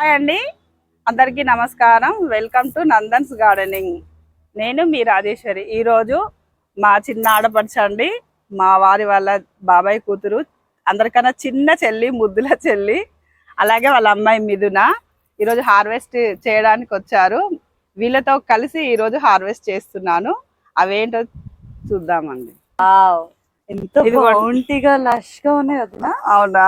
Hi అండి. అందరికీ నమస్కారం. వెల్కమ్ టు నందన్స్ గార్డెనింగ్ నేను మీ రాజేశ్వరి. ఈరోజు మా చిన్న ఆడపడుచు అండి మా వారి వాళ్ళ బాబాయ్ కూతురు అందరికన్నా చిన్న చెల్లి ముద్దుల చెల్లి అలాగే వాళ్ళ అమ్మాయి మిథున ఈరోజు హార్వెస్ట్ చేయడానికి వచ్చారు. వీళ్ళతో కలిసి ఈరోజు హార్వెస్ట్ చేస్తున్నాను. అవేంటో చూద్దామండి. వావ్ ఎంత బౌంటీగా లష్గా ఉన్నాయి వదినా. అవునా?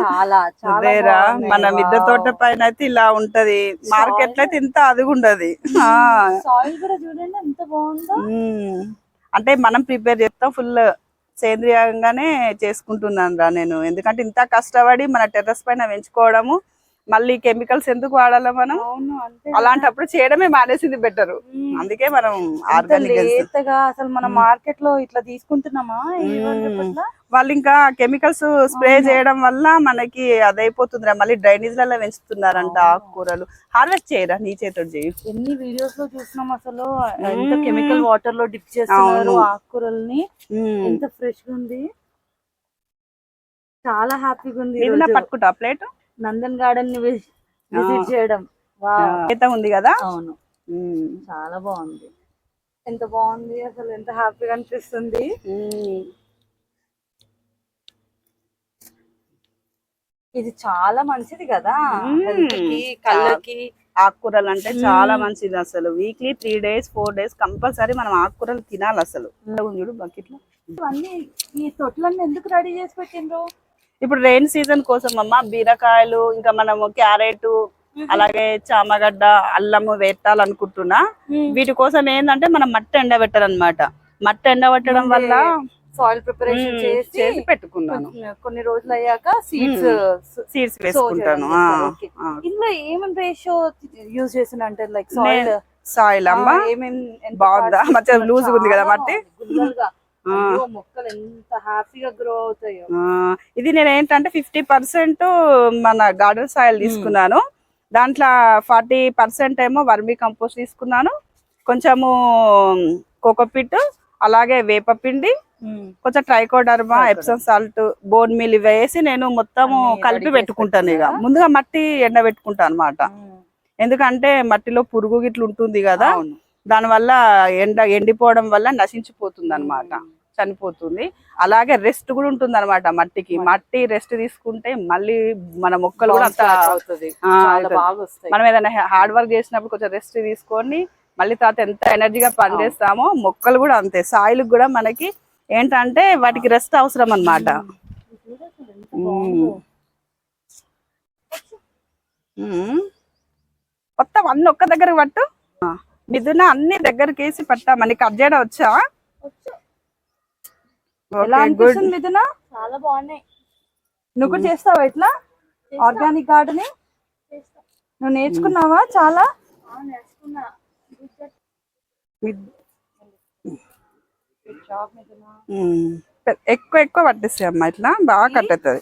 చాలా చాలా. మన మిద్దె. తోట పైన అయితే ఇలా ఉంటది. మార్కెట్లో అయితే ఇంత అది ఉండదు. సాయిల్ కూడా చూడండి ఎంత బాగుందో. మ్మ్. అంటే మనం ప్రిపేర్ చేస్తాం ఫుల్ సేంద్రియంగానే చేసుకుంటున్నాను రా నేను. ఎందుకంటే ఇంత కష్టపడి మన టెర్రస్ పైన పెంచుకోవడము మళ్ళీ కెమికల్స్ ఎందుకు వాడాలి మనం అలాంటప్పుడు చేయడమే మానేసింది బెటర్. అందుకే మనం లేతగా అసలు మనం మార్కెట్లో ఇట్లా తీసుకుంటున్నామా? వాళ్ళు ఇంకా కెమికల్స్ స్ప్రే. చేయడం వల్ల మనకి అదైపోతుందిరా మళ్ళీ డ్రైనేజ్లలో పెంచుతున్నారంట. ఆకుకూరలు హార్వెస్ట్ చేయరా నీ చేతుడు చేయి ఎన్ని వీడియోస్లో చూస్తున్నాం అసలు ఎంత. కెమికల్ వాటర్లో డిప్ చేస్తున్నారు. ఆకుకూరల్ని. ఎంత ఫ్రెష్గా ఉంది చాలా హ్యాపీగా ఉంది. పట్టుకుంటా ప్లేట్ నందన్ గార్డెన్ని విజిట్ చేయడం. వావ్. ఉంది కదా? అవును. చాలా బాగుంది. ఎంత బాగుంది అసలు ఎంత హ్యాపీగా అనిపిస్తుంది. ఇది చాలా మంచిది కదా. కళ్ళకి. ఆకుకూరలు అంటే చాలా. మంచిది అసలు. Weekly three days four days compulsory మనం ఆకుకూరలు తినాలి అసలు. చూడు బకెట్లో ఇవన్నీ ఈ తొట్లన్నీ ఎందుకు రెడీ చేసి పెట్టిండ్రు? ఇప్పుడు రెయిన్ సీజన్ కోసం అమ్మ బీరకాయలు ఇంకా మనము క్యారెట్ అలాగే చామగడ్డ అల్లము వేట్టాలనుకుంటున్నా వీటి కోసం ఏంటంటే మనం మట్టి ఎండబెట్టాలన్నమాట మట్టి ఎండబెట్టడం వల్ల సాయిల్ ప్రిపరేషన్ చేసి చేసి పెట్టుకున్నాను. కొన్ని- రోజులు అయ్యాక సీడ్స్ సీడ్స్ వేసుకుంటాను. ఇందులో ఏమేమి రేషియో యూజ్ చేసిన అంటే లైక్ సాయిల్ సాయిల్ అమ్మ. బాగుందా? మంచిగా గా ఉంది కదా మట్టి? ఆ. మొక్కలు ఎంత హ్యాపీగా గ్రో అవుతాయో. ఇది నేను ఏంటంటే ఫిఫ్టీ పర్సెంట్ మన గార్డెన్ సాయిల్ తీసుకున్నాను. దాంట్లో ఫార్టీ పర్సెంట్ ఏమో వర్మీ కంపోస్ట్ తీసుకున్నాను. కొంచెము కోకోపిట్ అలాగే వేపపిండి కొంచెం trichoderma. Epsom salt bone meal ఇవి వేసి నేను మొత్తము కలిపి పెట్టుకుంటాను ఇక? ముందుగా మట్టి ఎండబెట్టుకుంటాను అనమాట ఎందుకంటే మట్టిలో పురుగు గిట్లు ఉంటుంది కదా. దానివల్ల ఎండ ఎండిపోవడం వల్ల నశించిపోతుంది అనమాట చనిపోతుంది. అలాగే రెస్ట్ కూడా ఉంటుంది అనమాట మట్టికి. మట్టి. రెస్ట్ తీసుకుంటే మళ్ళీ మన మొక్కలు కూడా అంత మనం ఏదైనా హార్డ్ వర్క్ చేసినప్పుడు కొంచెం రెస్ట్ తీసుకొని మళ్ళీ తర్వాత ఎంత ఎనర్జీగా పనిచేస్తామో మొక్కలు కూడా అంతే. సాయిల్ కూడా మనకి ఏంటంటే వాటికి రెస్ట్ అవసరం. ఉమ్. మొత్తం అన్ని ఒక్క దగ్గర పట్టు? మిథున అన్ని దగ్గరికి వేసి పట్టామని కట్ చేయడం వచ్చా? ఎలా. అనిపిస్తుంది మిథున? చాలా బాగున్నాయి. నువ్వు కూడా చేస్తావా ఇట్లా? Organic gardening? నువ్వు నేర్చుకున్నావా చాలా? ఎక్కువ ఎక్కువ పట్టిస్తాయి అమ్మా ఇట్లా. బాగా కట్టేస్తుంది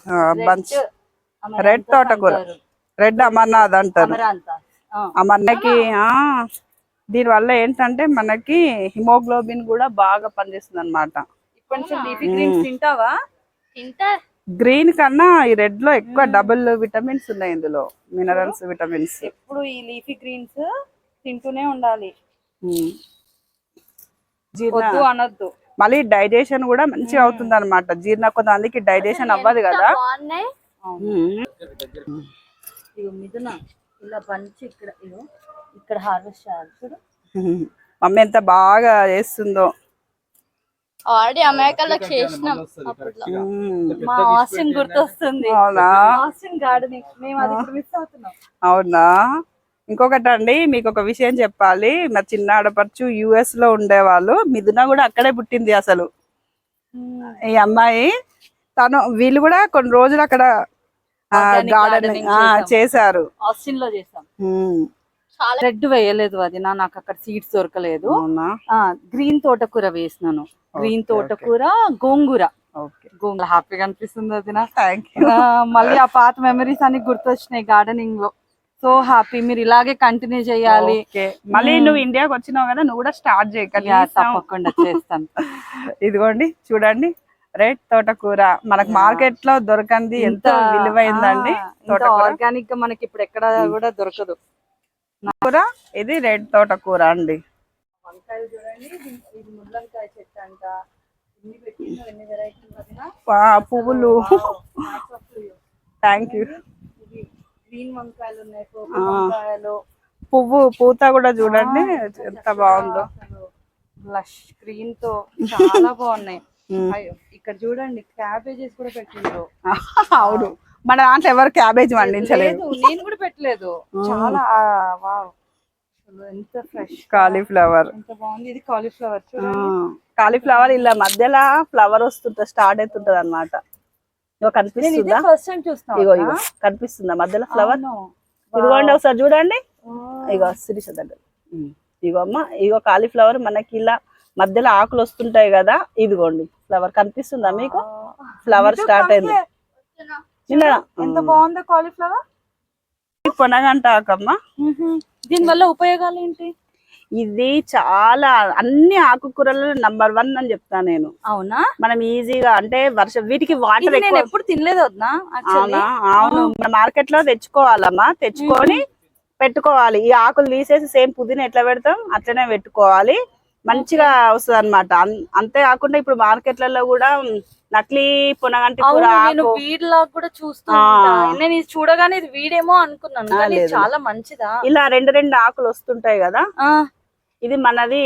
బంచ్. రెడ్ తోటకూర. రెడ్ అమర్నాథ్ అంటారు. మనకి ఆ. దీని వల్ల ఏంటంటే మనకి హిమోగ్లోబిన్ కూడా బాగా పనిచేస్తుంది అనమాట కొంచెం లీఫీ గ్రీన్స్ తింటావా? గ్రీన్ కన్నా ఈ రెడ్లో ఎక్కువ డబుల్ విటమిన్స్ ఉన్నాయి ఇందులో మినరల్స్ విటమిన్స్ ఎప్పుడు ఈ లీఫీ గ్రీన్స్ తింటూనే ఉండాలి. వద్దు అనొద్దు. మళ్ళీ డైజెషన్ కూడా మంచిగా అవుతుంది అనమాట జీర్ణ కొంతమందికి డైజెషన్ అవ్వదు కదా. మిథున ఇలా బంచి ఇక్కడ ఇక్కడ హార్వెస్ట్ చేయాలి. చూడు. మమ్మీ ఎంత బాగా చేస్తుందో. ఆల్రెడీ అమెరికాలో చేసినాం అప్పట్లో. మా ఆస్టిన్ గుర్తొస్తుంది. అవునా? ఆస్టిన్ గార్డెనింగ్ మేము అది ఇప్పుడు మిస్ అవుతున్నాం. అవునా? ఇంకొకటి అండి మీకు ఒక విషయం చెప్పాలి. మా చిన్న ఆడపడుచు యుఎస్లో ఉండేవాళ్ళు. మిథున కూడా అక్కడే పుట్టింది అసలు. ఈ అమ్మాయి తను వీళ్ళు కూడా కొన్ని రోజులు అక్కడ Organic గార్డెన్ gardening చేశాం. చేశారు. ఆస్టిన్లో ఉమ్. చాలా రెడ్ వేయలేదు అది నా నాకు అక్కడ సీడ్స్ దొరకలేదు. గ్రీన్ తోటకూర వేసినాను. గ్రీన్ తోటకూర గోంగూర. ఓకే. గోంగూర. హ్యాపీగా అనిపిస్తుంది అది నా మళ్ళీ ఆ పాత మెమరీస్ అన్ని గుర్తొచ్చినాయి గార్డెనింగ్లో సో హ్యాపీ మీరు ఇలాగే కంటిన్యూ చేయాలి. మళ్ళీ మ్మ్. నువ్వు ఇండియాకి వచ్చినావు కదా నువ్వు కూడా స్టార్ట్ చేయ. యా, కనీసం. తప్పకుండా చేస్తాను. ఇదిగోండి చూడండి. రెడ్ తోటకూర. మనకు మార్కెట్లో దొరకంది ఎంతో విలువైందండి ఆర్గానిక్గా మనకి ఇప్పుడు ఎక్కడ కూడా దొరకదు. కూర? ఇది రెడ్ తోటకూర అండి. వంకాయలు చూడండి. ఇది- చెట్టు అంట. పువ్వులు. థ్యాంక్ యూ ఇవి గ్రీన్ వంకాయలు ఉన్నాయి purple వంకాయలు. పువ్వు పూత కూడా చూడండి. ఎంత బాగుందో. లష్ గ్రీన్తో చాలా బాగున్నాయి. ఇక్కడ చూడండి క్యాబేజెస్ కూడా పెట్టిండ్రు. అవును. మన దాంట్లో ఎవరు క్యాబేజ్ పండించలేదు లేదు నేను కూడా పెట్టలేదు. చాలా వావ్. ఎంత ఫ్రెష్ కాలీఫ్లవర్ ఎంత బాగుంది. ఇది కాలీఫ్లవర్ కాలీఫ్లవర్ ఇలా మధ్యలో ఫ్లవర్ వస్తుంటది స్టార్ట్ అవుతుంటది అనమాట ఇగో కనిపిస్తుందా? ఫస్ట్ టైం చూస్తున్నా ఇగో ఇగో కనిపిస్తుందా మధ్యలో ఫ్లవర్ ఇదిగోండి ఒకసారి చూడండి. ఇగో శిరీష దగ్గర. ఇగో అమ్మ ఇగో కాలీఫ్లవర్ మనకి ఇలా మధ్యలో ఆకులు వస్తుంటాయి కదా. ఇదిగోండి ఫ్లవర్ కనిపిస్తుందా మీకు? ఫ్లవర్ స్టార్ట్ అయింది. ఎంత బాగుందో కాలీఫ్లవర్? పొనగంట ఆకమ్మ దీని వల్ల ఉపయోగాలు ఏంటి? ఇది చాలా అన్ని ఆకుకూరలలో నంబర్ వన్ అని చెప్తాను నేను. అవునా? మనం ఈజీగా అంటే వర్షం వీటికి వాటర్ నేను ఎప్పుడు తినలేదు వద్దా అవునా? అవును. మన మార్కెట్లో తెచ్చుకోవాలమ్మా. తెచ్చుకొని పెట్టుకోవాలి. ఈ ఆకులు తీసేసి సేమ్ పుదీనా ఎట్లా పెడతాం అట్లనే పెట్టుకోవాలి. మంచిగా వస్తుంది అనమాట అంతే కాకుండా ఇప్పుడు మార్కెట్లలో కూడా నకిలీ పునగంటి కూర అవును నేను ఆకు. వీడ్ లాగా కూడా చూస్తూ. నేను ఇది చూడగానే ఇది వీడేమో అనుకున్నాను. చాలా మంచిదా? ఇలా రెండు రెండు ఆకులు వస్తుంటాయి కదా. ఇది మనది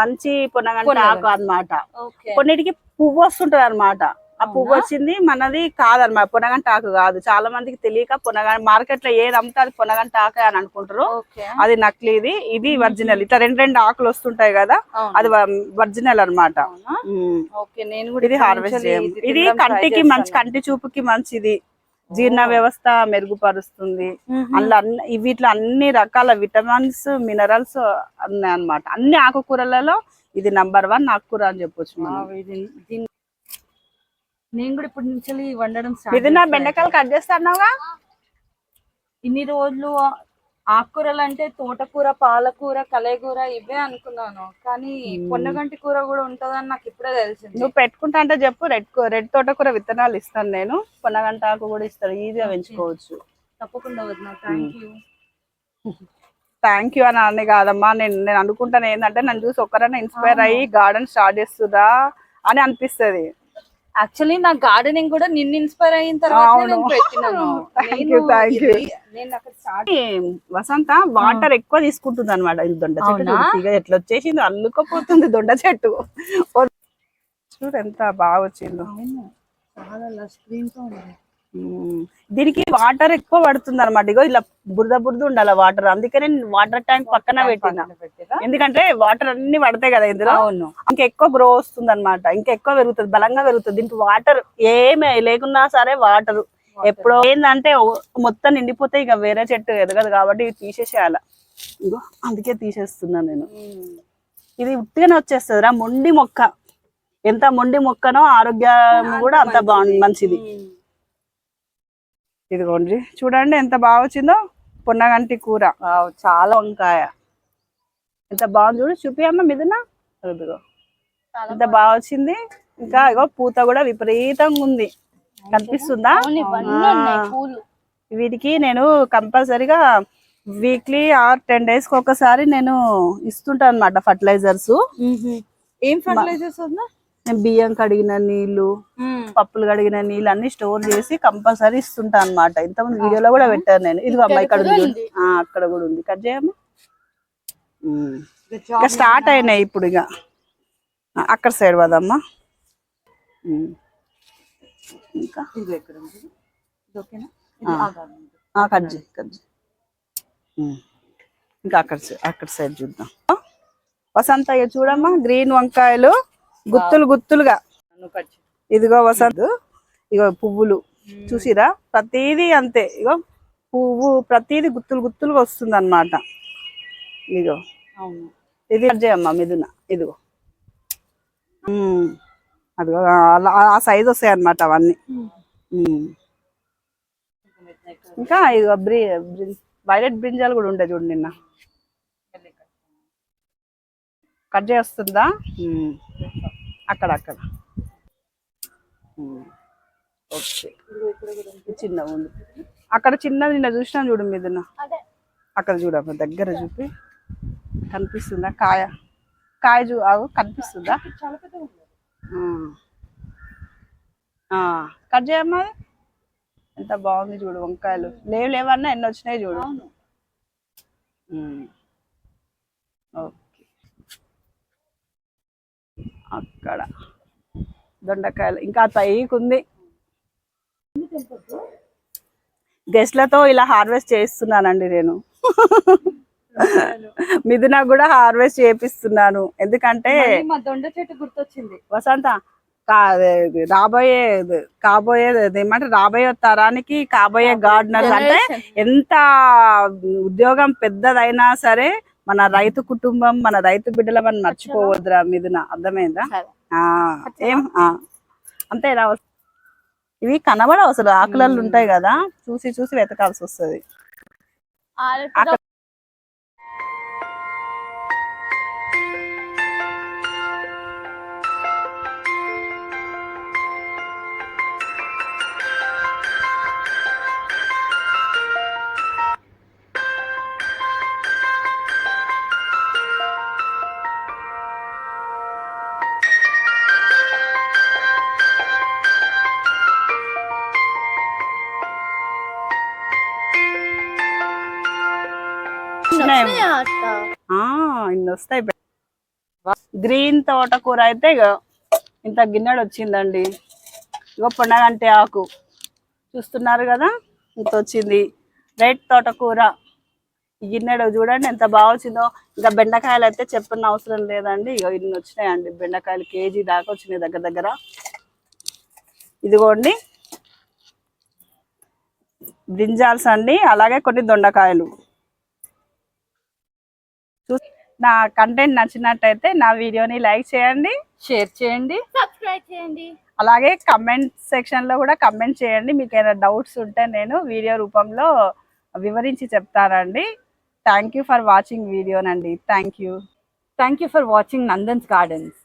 మంచి పునగంటి. ఆకు అన్నమాట. ఓకే. కొన్నిటికి పువ్వు వస్తుంటది అనమాట ఆ పువ్వు? వచ్చింది మనది కాదన్నమాట పునగంట ఆకు కాదు. చాలా మందికి తెలియక పునగ మార్కెట్లో ఏది అమ్మితే అది పునగంట ఆకే అని అనుకుంటారు. అది నకిలీది ఇది. ఒరిజినల్. ఇట్లా రెండు రెండు ఆకులు వస్తుంటాయి కదా. అది ఒరిజినల్ కూడా ఇది హార్వెస్ట్ ఇది కంటికి మంచి. కంటి చూపుకి మంచిది. జీర్ణ వ్యవస్థ మెరుగుపరుస్తుంది. అందులో అన్ని వీటిలో అన్ని రకాల విటమిన్స్ మినరల్స్ ఉన్నాయి అన్నమాట. అన్ని ఆకుకూరలలో ఇది నంబర్ వన్ ఆకుకూర అని చెప్పొచ్చు మనం. నేను కూడా ఇప్పుడు నుంచి వండడం ఇది నా. బెండకాయలు కట్ చేస్తున్నావుగా? ఇన్ని రోజులు ఆకుకూరలు అంటే తోటకూర పాలకూర కలేకూర ఇవే అనుకున్నాను. కానీ పొన్నగంటి కూర కూడా ఉంటదని నాకు ఇప్పుడే తెలిసింది. నువ్వు పెట్టుకుంటా అంటే చెప్పు రెడ్ రెడ్ తోటకూర విత్తనాలు ఇస్తాను నేను. పొన్నగంట ఆకు కూడా ఇస్తాను. ఈజీగా పెంచుకోవచ్చు. తప్పకుండా వదిన థ్యాంక్ యూ థ్యాంక్ యూ అని అని కాదమ్మా. నేను నేను అనుకుంటాను ఏంటంటే నన్ను చూసి ఒక్కరైనా ఇన్స్పైర్ అయ్యి గార్డెన్ స్టార్ట్ చేస్తుందా అని అనిపిస్తది. యాక్చువల్లీ నా గార్డెనింగ్ కూడా నిన్ను ఇన్స్పైర్ అయిన తర్వాత. నేను పెట్టినాను. నేను అక్కడ స్టార్ట్ వసంత వాటర్ ఎక్కువ తీసుకుంటుంది అనమాట ఇది దొండ చెట్టు ఎట్లా వచ్చేసింది అల్లుకపోతుంది దొండ చెట్టు. చూడు ఎంత బాగా వచ్చిందో. గ్రీన్తో. దీనికి వాటర్ ఎక్కువ పడుతుంది అనమాట ఇగో ఇలా బురద బురద ఉండాలి వాటర్. అందుకనే నేను వాటర్ ట్యాంక్ పక్కన పెట్టిన. ఎందుకంటే వాటర్ అన్ని పడతాయి కదా ఇందులో. అవును. ఇంకా ఎక్కువ గ్రో వస్తుంది అనమాట ఇంకా ఎక్కువ పెరుగుతుంది బలంగా పెరుగుతుంది. దీనికి వాటర్ ఏమి లేకున్నా సరే వాటర్. ఎప్పుడో ఏంటంటే మొత్తం నిండిపోతే ఇక వేరే చెట్టు ఎదగదు కాబట్టి తీసేసేయాల. ఇగో అందుకే తీసేస్తున్నాను నేను. ఇది ఉట్టిగానే వచ్చేస్తుంది రా మొండి మొక్క. ఎంత మొండి మొక్కనో ఆరోగ్యం కూడా అంత బాగుంది మంచిది. ఇదిగోండి. చూడండి ఎంత బాగా వచ్చిందో పొన్నగంటి కూర. చాలా వంకాయ. ఎంత బాగుంది చూడు. చూపి అమ్మ మిదునా ఇదిగో. ఎంత బాగా వచ్చింది. ఇంకా ఇగో పూత కూడా విపరీతంగా ఉంది. కనిపిస్తుందా? వీటికి నేను కంపల్సరీగా వీక్లీ ఆర్ టెన్ డేస్కి ఒకసారి నేను ఇస్తుంటాను అనమాట ఫర్టిలైజర్స్. ఏం ఫర్టిలైజర్స్ బియ్యం కడిగిన నీళ్ళు పప్పులు కడిగిన నీళ్ళు అన్ని స్టోర్ చేసి కంపల్సరీ ఇస్తుంటా అనమాట ఇంతకుముందు వీడియోలో కూడా పెట్టాను నేను. ఇది అమ్మ ఇక్కడ ఉంది. అక్కడ కూడా ఉంది. కట్ చేయమ్మా. ఇంకా స్టార్ట్ అయినాయి ఇప్పుడు ఇక. అక్కడ సైడ్ పదమ్మా. ఉమ్. ఇంకా? ఇది ఎక్కడ ఉంది. ఇది ఓకేనా? ఇది ఆ. ఆగాలి. ఆ, కట్ చేయి కట్ చేయి. ఇంకా అక్కడ అక్కడ సైడ్ చూద్దాం. వసంత చూడమ్మా గ్రీన్ వంకాయలు గుత్తులు గుత్తులుగా. నువ్వు కట్ చేయి. ఇదిగో వసంత్ ఇగో పువ్వులు. చూసిరా? ప్రతిదీ అంతే. ఇగో పువ్వు ప్రతిదీ గుత్తులు గుత్తులుగా వస్తుంది అనమాట ఇదిగో ఇది కట్ చేయమ్మా మిథున. ఇదిగో. అదిగో ఆ, సైజ్ వస్తాయి అనమాట అవన్నీ. ఇంకా ఇదిగో బ్రి వైలెట్ బ్రింజాలు కూడా ఉండే చూడు నిన్న. కట్ చేస్తుందా. అక్కడ అక్కడ. ఓకే. చిన్న ఉంది. అక్కడ చిన్నది నిన్న చూసినా చూడు మీదన. అదే. అక్కడ చూడమ్మ దగ్గర చూపి. కనిపిస్తుందా? కాయ. కాయ చూ కనిపిస్తుందా? కట్ చేయమ్మా. ఎంత బాగుంది చూడు వంకాయలు. లేవు లేవన్నా ఎన్ని వచ్చినాయి చూడు. ఓకే. అక్కడ. దొండకాయలు. ఇంకా తయ్యకుంది గెస్ట్లతో ఇలా హార్వెస్ట్ చేస్తున్నానండి నేను. మిథున కూడా హార్వెస్ట్ చేపిస్తున్నాను. ఎందుకంటే దొండ చెట్టు గుర్తొచ్చింది. వసంత రాబోయే కాబోయే ఏమంటే రాబోయే తరానికి కాబోయే గార్డెనర్స్ అంటే ఎంత ఉద్యోగం పెద్దదైనా సరే మన రైతు కుటుంబం మన రైతు బిడ్డల మనం మర్చిపోవద్దురా మిథున అర్థమైందా? ఏం ఆ. అంతేనా ఇవి కనబడవు అసలు ఆకులలో ఉంటాయి కదా. చూసి చూసి వెతకాల్సి వస్తుంది. వస్తాయి గ్రీన్ తోటకూర అయితే ఇగో ఇంత గిన్నెడు వచ్చిందండి. ఇగో పొన్నగంటి ఆకు. చూస్తున్నారు కదా? ఇంత వచ్చింది. రెడ్ తోటకూర. ఈ గిన్నెడు చూడండి ఎంత బాగా వచ్చిందో. ఇంకా బెండకాయలు అయితే చెప్పిన అవసరం లేదండి. ఇగో ఇన్ని వచ్చినాయండి. బెండకాయలు కేజీ దాకా వచ్చినాయి దగ్గర దగ్గర. ఇదిగోండి. బ్రింజాల్స్ అండి. అలాగే కొన్ని దొండకాయలు. నా కంటెంట్ నచ్చినట్టయితే నా వీడియోని లైక్ చేయండి షేర్ చేయండి. సబ్స్క్రైబ్ చేయండి. అలాగే కమెంట్ సెక్షన్లో కూడా కమెంట్ చేయండి. మీకు ఏమైనా డౌట్స్ ఉంటే నేను వీడియో రూపంలో వివరించి చెప్తానండి. Thank you for watching వీడియోనండి. Thank you thank you for watching Nandan's gardens